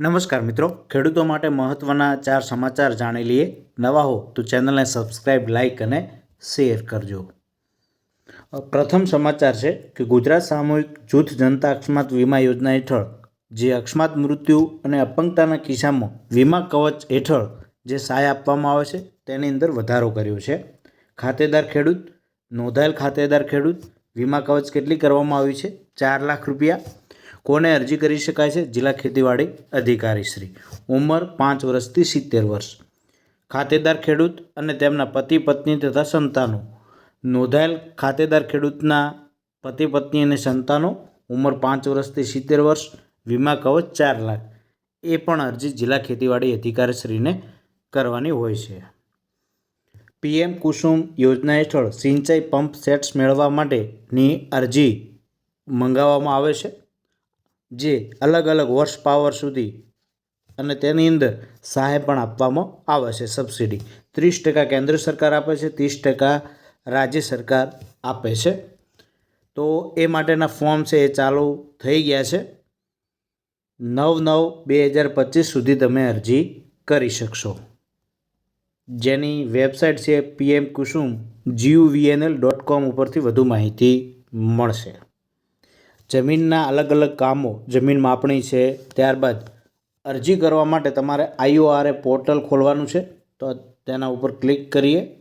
નમસ્કાર મિત્રો, ખેડૂતો માટે મહત્ત્વના ચાર સમાચાર જાણી લઈએ. નવા હો તો ચેનલને સબસ્ક્રાઈબ લાઇક અને શેર કરજો. પ્રથમ સમાચાર છે કે ગુજરાત સામૂહિક જૂથ જનતા અકસ્માત વીમા યોજના હેઠળ જે અકસ્માત મૃત્યુ અને અપંગતાના કિસ્સામાં વીમા કવચ હેઠળ જે સહાય આપવામાં આવે છે તેની અંદર વધારો કર્યો છે. ખાતેદાર ખેડૂત, નોંધાયેલ ખાતેદાર ખેડૂત, વીમા કવચ કેટલી કરવામાં આવી છે? ચાર લાખ રૂપિયા. કોને અરજી કરી શકાય છે? જિલ્લા ખેતીવાડી અધિકારી શ્રી. ઉંમર પાંચ વર્ષથી સિત્તેર વર્ષ. ખાતેદાર ખેડૂત અને તેમના પતિ, પત્ની તથા સંતાનો. નોંધાયેલ ખાતેદાર ખેડૂતના પતિ, પત્ની અને સંતાનો ઉંમર પાંચ વર્ષથી સિત્તેર વર્ષ, વીમા કવચ ચાર લાખ. એ પણ અરજી જિલ્લા ખેતીવાડી અધિકારીશ્રીને કરવાની હોય છે. પીએમ કુસુમ યોજના હેઠળ સિંચાઈ પંપ સેટ્સ મેળવવા માટેની અરજી મંગાવવામાં આવે છે. જે અલગ અલગ વર્ષ પાવર સુધી અને તેની અંદર સહાય પણ આપવામાં આવે છે સબસિડી. ત્રીસ ટકા કેન્દ્ર સરકાર આપે છે, ત્રીસ ટકા રાજ્ય સરકાર આપે છે. તો એ માટેના ફોર્મ છે એ ચાલુ થઈ ગયા છે. નવ નવ બે હજાર પચીસ સુધી તમે અરજી કરી શકશો. જેની વેબસાઇટ છે પીએમ કુસુમ જીયુવીએનએલ ડોટ કોમ ઉપરથી વધુ માહિતી મળશે. જમીનના અલગ અલગ કામો જમીન માપણી છે, ત્યારબાદ અરજી કરવા માટે તમારે આઈઓઆરએ પોર્ટલ ખોલવાનું છે, તો તેના ઉપર ક્લિક કરીએ.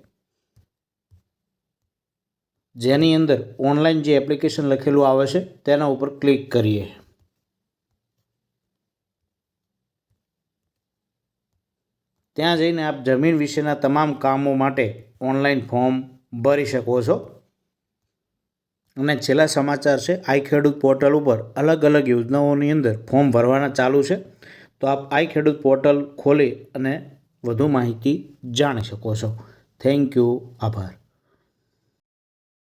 જેની અંદર ઓનલાઈન જે એપ્લિકેશન લખેલું આવે છે, તેના ઉપર ક્લિક કરીએ. ત્યાં જઈને આપ જમીન વિશેના તમામ કામો માટે ઓનલાઈન ફોર્મ ભરી શકો છો. અને છેલ્લા સમાચાર છે, આઈ ખેડૂત પોર્ટલ ઉપર અલગ અલગ યોજનાઓની અંદર ફોર્મ ભરવાના ચાલુ છે. તો આપ આઈ ખેડૂત પોર્ટલ ખોલી અને વધુ માહિતી જાણી શકો છો. થેન્ક યુ, આભાર.